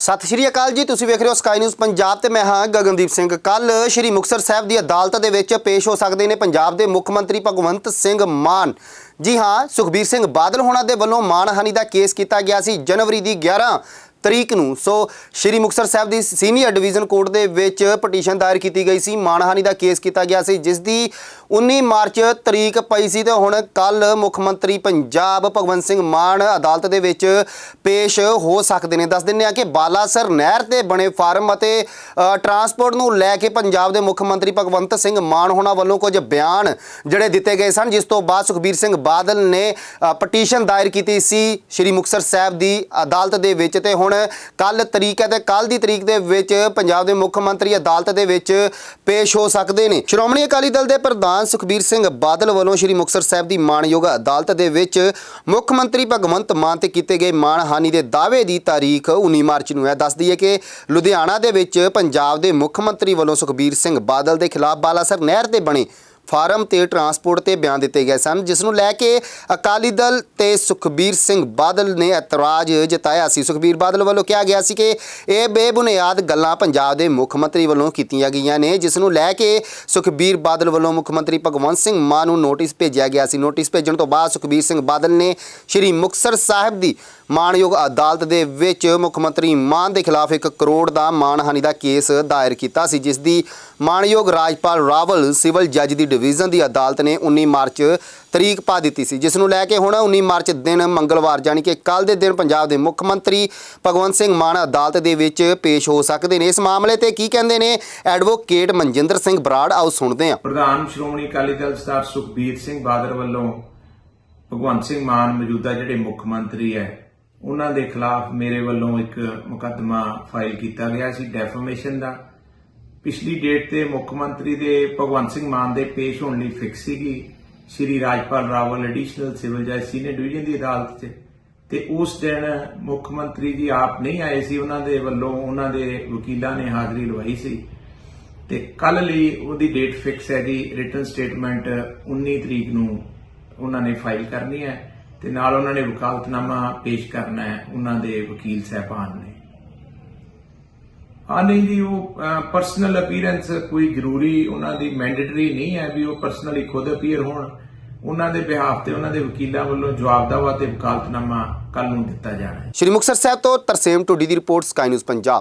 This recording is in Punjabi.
ਸਤਿ ਸ਼੍ਰੀ ਅਕਾਲ ਜੀ, ਤੁਸੀਂ ਵੇਖ ਰਹੇ ਹੋ ਸਕਾਈ ਨਿਊਜ਼ ਪੰਜਾਬ ਤੇ ਮੈਂ ਹਾਂ ਗਗਨਦੀਪ ਸਿੰਘ। ਕੱਲ ਸ਼੍ਰੀ ਮੁਕਤਸਰ ਸਾਹਿਬ ਦੀ ਅਦਾਲਤ ਦੇ ਵਿੱਚ ਪੇਸ਼ ਹੋ ਸਕਦੇ ਨੇ ਪੰਜਾਬ ਦੇ ਮੁੱਖ ਮੰਤਰੀ ਭਗਵੰਤ ਸਿੰਘ ਮਾਨ। ਜੀ ਹਾਂ, ਸੁਖਬੀਰ ਸਿੰਘ ਬਾਦਲ ਹੋਣਾ ਦੇ ਵੱਲੋਂ ਮਾਨਹਾਨੀ ਦਾ ਕੇਸ ਕੀਤਾ ਗਿਆ ਸੀ ਜਨਵਰੀ ਦੀ 11 ਤਰੀਕ ਨੂੰ। ਸੋ ਸ਼੍ਰੀ ਮੁਕਤਸਰ ਸਾਹਿਬ ਦੀ ਸੀਨੀਅਰ ਡਿਵੀਜ਼ਨ ਕੋਰਟ ਦੇ ਵਿੱਚ ਪਟੀਸ਼ਨ ਦਾਇਰ ਕੀਤੀ ਗਈ ਸੀ। ਮਾਨਹਾਨੀ ਦਾ ਕੇਸ ਕੀਤਾ ਗਿਆ ਸੀ, ਜਿਸ ਦੀ 19 ਮਾਰਚ ਤਰੀਕ ਪਈ ਸੀ ਤੇ ਹੁਣ ਕੱਲ ਮੁੱਖ ਮੰਤਰੀ ਪੰਜਾਬ ਭਗਵੰਤ ਸਿੰਘ ਮਾਨ ਅਦਾਲਤ ਦੇ ਵਿੱਚ ਪੇਸ਼ ਹੋ ਸਕਦੇ ਨੇ। ਦੱਸ ਦਿੰਦੇ ਆ ਕਿ ਬਾਲਾਸਰ ਨਹਿਰ ਤੇ ਬਣੇ ਫਾਰਮ ਅਤੇ ਟਰਾਂਸਪੋਰਟ ਨੂੰ ਲੈ ਕੇ ਪੰਜਾਬ ਦੇ ਮੁੱਖ ਮੰਤਰੀ ਭਗਵੰਤ ਸਿੰਘ ਮਾਨ ਹੋਣਾ ਵੱਲੋਂ ਕੁਝ ਬਿਆਨ ਜਿਹੜੇ ਦਿੱਤੇ ਗਏ ਸਨ, ਜਿਸ ਤੋਂ ਬਾਅਦ ਸੁਖਬੀਰ ਸਿੰਘ ਬਾਦਲ ਨੇ ਪਟੀਸ਼ਨ ਦਾਇਰ ਕੀਤੀ ਸੀ ਸ਼੍ਰੀ ਮੁਕਤਸਰ ਸਾਹਿਬ ਦੀ ਅਦਾਲਤ ਦੇ ਵਿੱਚ ਤੇ ਹੁਣ ਕੱਲ ਤਰੀਕ ਹੈ ਤੇ ਕੱਲ ਦੀ ਤਰੀਕ ਦੇ ਵਿੱਚ ਪੰਜਾਬ ਦੇ ਮੁੱਖ ਮੰਤਰੀ ਅਦਾਲਤ ਦੇ ਵਿੱਚ ਪੇਸ਼ ਹੋ ਸਕਦੇ ਨੇ। ਸ਼੍ਰੋਮਣੀ ਅਕਾਲੀ ਦਲ ਦੇ ਪ੍ਰਧਾਨ ਸੁਖਬੀਰ ਸਿੰਘ ਬਾਦਲ ਵੱਲੋਂ ਸ਼੍ਰੀ ਮੁਕਤਸਰ ਸਾਹਿਬ ਦੀ ਮਾਣਯੋਗ ਅਦਾਲਤ ਦੇ ਵਿੱਚ ਮੁੱਖ ਮੰਤਰੀ ਭਗਵੰਤ ਮਾਨ ਤੇ ਕੀਤੇ ਗਏ ਮਾਣਹਾਨੀ ਦੇ ਦਾਅਵੇ ਦੀ ਤਾਰੀਖ 19 ਮਾਰਚ ਨੂੰ ਹੈ। ਦੱਸਦੀ ਹੈ ਕਿ ਲੁਧਿਆਣਾ ਦੇ ਵਿੱਚ ਪੰਜਾਬ ਦੇ ਮੁੱਖ ਮੰਤਰੀ ਵੱਲੋਂ ਸੁਖਬੀਰ ਸਿੰਘ ਬਾਦਲ ਦੇ ਖਿਲਾਫ ਬਾਲਾਸਰ ਨਹਿਰ ਤੇ ਬਣੇ ਫਾਰਮ ਤੇ ਟਰਾਂਸਪੋਰਟ ਤੇ ਬਿਆਨ ਦਿੱਤੇ ਗਏ ਸਨ, ਜਿਸ ਨੂੰ ਲੈ ਕੇ ਅਕਾਲੀ ਦਲ ਤੇ ਸੁਖਬੀਰ ਸਿੰਘ ਬਾਦਲ ਨੇ ਇਤਰਾਜ਼ ਜਤਾਇਆ ਸੀ। ਸੁਖਬੀਰ ਬਾਦਲ ਵੱਲੋਂ ਕਿਹਾ ਗਿਆ ਸੀ ਕਿ ਇਹ ਬੇਬੁਨਿਆਦ ਗੱਲਾਂ ਪੰਜਾਬ ਦੇ ਮੁੱਖ ਮੰਤਰੀ ਵੱਲੋਂ ਕੀਤੀਆਂ ਗਈਆਂ ਨੇ, ਜਿਸ ਨੂੰ ਲੈ ਕੇ ਸੁਖਬੀਰ ਬਾਦਲ ਵੱਲੋਂ ਮੁੱਖ ਮੰਤਰੀ ਭਗਵੰਤ ਸਿੰਘ ਮਾਨ ਨੂੰ ਨੋਟਿਸ ਭੇਜਿਆ ਗਿਆ ਸੀ। ਨੋਟਿਸ ਭੇਜਣ ਤੋਂ ਬਾਅਦ ਸੁਖਬੀਰ ਸਿੰਘ ਬਾਦਲ ਨੇ ਸ਼੍ਰੀ ਮੁਕਤਸਰ ਸਾਹਿਬ ਦੀ ਮਾਣਯੋਗ ਅਦਾਲਤ ਦੇ ਵਿੱਚ ਮੁੱਖ ਮੰਤਰੀ ਮਾਨ ਦੇ ਖਿਲਾਫ 1 ਕਰੋੜ ਦਾ ਮਾਨਹਾਨੀ ਦਾ ਕੇਸ ਦਾਇਰ ਕੀਤਾ ਸੀ, ਜਿਸ ਦੀ ਮਾਣਯੋਗ ਰਾਜਪਾਲ ਰਾਵਲ ਸਿਵਲ ਜੱਜ ਦੀ ਡਿਵੀਜ਼ਨ ਦੀ ਅਦਾਲਤ ਨੇ 19 ਮਾਰਚ ਤਰੀਕ ਪਾ ਦਿੱਤੀ ਸੀ, ਜਿਸ ਨੂੰ ਲੈ ਕੇ ਹੁਣ 19 ਮਾਰਚ ਦਿਨ ਮੰਗਲਵਾਰ ਜਾਣੀ ਕਿ ਕੱਲ ਦੇ ਦਿਨ ਪੰਜਾਬ ਦੇ ਮੁੱਖ ਮੰਤਰੀ ਭਗਵੰਤ ਸਿੰਘ ਮਾਨ ਅਦਾਲਤ ਦੇ ਵਿੱਚ ਪੇਸ਼ ਹੋ ਸਕਦੇ ਨੇ। ਇਸ ਮਾਮਲੇ ਤੇ ਕੀ ਕਹਿੰਦੇ ਨੇ? ਐਡਵੋਕੇਟ ਮਨਜਿੰਦਰ ਸਿੰਘ ਬਰਾੜ, ਆਓ ਸੁਣਦੇ ਹਾਂ। ਪ੍ਰਧਾਨ ਸ਼੍ਰੋਮਣੀ ਅਕਾਲੀ ਦਲ ਸਰਦਾਰ ਸੁਖਬੀਰ ਸਿੰਘ ਬਾਦਲ ਵੱਲੋਂ ਭਗਵੰਤ ਸਿੰਘ ਮਾਨ ਮੌਜੂਦਾ ਜਿਹੜੇ ਮੁੱਖ ਮੰਤਰੀ ਹੈ, ਉਹਨਾਂ ਦੇ ਖਿਲਾਫ ਮੇਰੇ ਵੱਲੋਂ ਇੱਕ ਮੁਕੱਦਮਾ ਫਾਈਲ ਕੀਤਾ ਗਿਆ ਸੀ ਡੈਫਾਮੇਸ਼ਨ ਦਾ। ਪਿਛਲੀ ਡੇਟ ਤੇ ਮੁੱਖ ਮੰਤਰੀ ਦੇ ਭਗਵੰਤ ਸਿੰਘ ਮਾਨ ਦੇ ਪੇਸ਼ ਹੋਣ ਲਈ ਫਿਕਸ ਸੀਗੀ। ਸ਼੍ਰੀ ਰਾਜਪਾਲ ਰਾਵਲ ਐਡੀਸ਼ਨਲ ਸਿਵਲ ਜੱਜ ਸੀਨੀਅਰ ਡਿਵੀਜ਼ਨ ਦੀ ਅਦਾਲਤ 'ਚ। ਤੇ ਉਸ ਦਿਨ ਮੁੱਖ ਮੰਤਰੀ ਜੀ ਆਪ ਨਹੀਂ ਆਏ ਸੀ, ਉਹਨਾਂ ਦੇ ਵੱਲੋਂ ਉਹਨਾਂ ਦੇ ਵਕੀਲਾਂ ਨੇ ਹਾਜ਼ਰੀ ਲਵਾਈ ਸੀ। ਤੇ ਕੱਲ ਲਈ ਉਹਦੀ ਡੇਟ ਫਿਕਸ ਹੈ ਜੀ ਰਿਟਨ ਸਟੇਟਮੈਂਟ 19 ਤਰੀਕ ਨੂੰ ਉਹਨਾਂ ਨੇ ਫਾਈਲ ਕਰਨੀ ਹੈ ਤੇ ਨਾਲ ਉਹਨਾਂ ਨੇ ਵਕਾਲਤਨਾਮਾ ਪੇਸ਼ ਕਰਨਾ ਹੈ, ਉਹਨਾਂ ਦੇ ਵਕੀਲ ਸਹਿਬਾਨ ਨੇ। ਹਾਂ, ਨਹੀਂ ਜੀ, ਉਹ ਪਰਸਨਲ ਅਪੀਅਰੈਂਸ ਕੋਈ ਜ਼ਰੂਰੀ ਉਹਨਾਂ ਦੀ ਮੈਂਡੇਟਰੀ ਨਹੀਂ ਹੈ ਵੀ ਉਹ ਪਰਸਨਲੀ ਖੁਦ ਅਪੀਅਰ ਹੋਣ। ਉਹਨਾਂ ਦੇ ਬਿਹਾਫ ਤੇ ਉਹਨਾਂ ਦੇ ਵਕੀਲਾਂ ਵੱਲੋਂ ਜਵਾਬਦਾਵਾ ਤੇ ਵਕਾਲਤਨਾਮਾ ਕੱਲ ਨੂੰ ਦਿੱਤਾ ਜਾਣਾ ਹੈ। ਸ਼੍ਰੀ ਮੁਕਤਸਰ ਸਾਹਿਬ ਤੋਂ ਤਰਸੇਮ ਟੁੱਡੀ ਦੀ ਰਿਪੋਰਟ ਸਕਾਈ ਨਿਊਜ਼ ਪੰਜਾਬ।